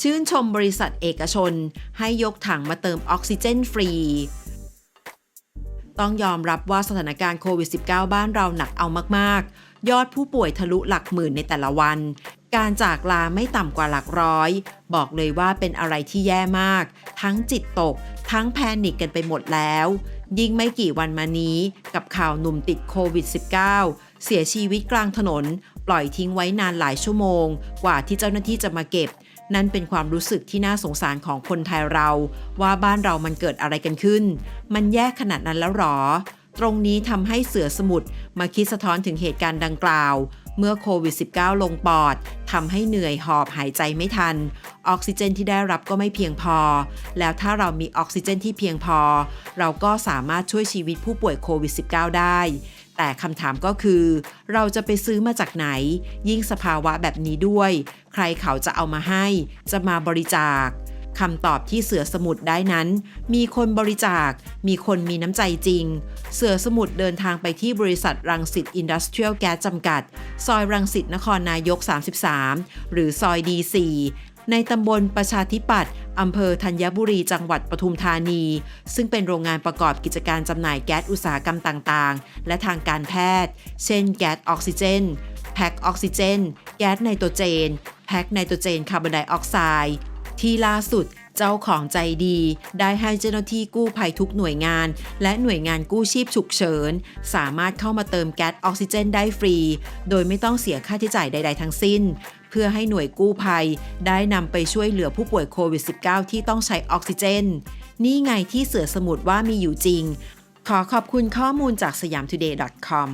ชื่นชมบริษัทเอกชน ให้ยกถังมาเติมออกซิเจนฟรี ต้องยอมรับว่าสถานการณ์โควิด -19 บ้านเราหนักเอามาก ๆ ยอดผู้ป่วยทะลุหลักหมื่นในแต่ละวัน การจากลาไม่ต่ำกว่าหลักร้อย บอกเลยว่าเป็นอะไรที่แย่มาก ทั้งจิตตก ทั้งแพนิกกันไปหมดแล้ว ยิ่งไม่กี่วันมานี้กับข่าวหนุ่มติดโควิด -19 เสียชีวิตกลางถนน ปล่อยทิ้งไว้นานหลายชั่วโมง กว่าที่เจ้าหน้าที่จะมาเก็บ นั่นเป็นความรู้สึกที่น่าสงสารของคนไทยเรา ว่าบ้านเรามันเกิดอะไรกันขึ้น มันแย่ขนาดนั้นแล้วหรอ ตรงนี้ทำให้เสือสมุทรมาคิดสะท้อนถึงเหตุการณ์ดังกล่าว เมื่อโควิด -19 ลงปอดทำให้เหนื่อยหอบหายใจไม่ทัน ออกซิเจนที่ได้รับก็ไม่เพียงพอ แล้วถ้าเรามีออกซิเจนที่เพียงพอ เราก็สามารถช่วยชีวิตผู้ป่วยโควิด -19 ได้ แต่คำถามก็คือ เราจะไปซื้อมาจากไหน ยิ่งสภาวะแบบนี้ด้วย ใครเขาจะเอามาให้ จะมาบริจาคคำตอบที่เสือสมุทรได้นั้น มีคนบริจาค มีคนมีน้ำใจจริง เสือสมุทรเดินทางไปที่บริษัทรังสิตอินดัสเทรียลแก๊สจำกัด ซอยรังสิตนครนายก 33 หรือซอยดี4 ในตำบลประชาธิปัตย์อำเภอธัญบุรีจังหวัดปทุมธานี ซึ่งเป็นโรงงานประกอบกิจการจำหน่ายแก๊สอุตสาหกรรมต่างๆ และทางการแพทย์ เช่น แก๊สออกซิเจน แพ็กออกซิเจน แก๊สไนโตรเจน แพ็กไนโตรเจนคาร์บอนไดออกไซด์ที่ล่าสุด เจ้าของใจดี ได้ให้เจ้าหน้าที่กู้ภัยทุกหน่วยงาน และหน่วยงานกู้ชีพฉุกเฉิน สามารถเข้ามาเติมแก๊สออกซิเจนได้ฟรี โดยไม่ต้องเสียค่าใช้จ่ายใด ๆ ทั้งสิ้น เพื่อให้หน่วยกู้ภัย ได้นำไปช่วยเหลือผู้ป่วยโควิด -19 ที่ต้องใช้ออกซิเจน นี่ไงที่เสือสมุดว่ามีอยู่จริง ขอขอบคุณข้อมูลจากสยาม today.com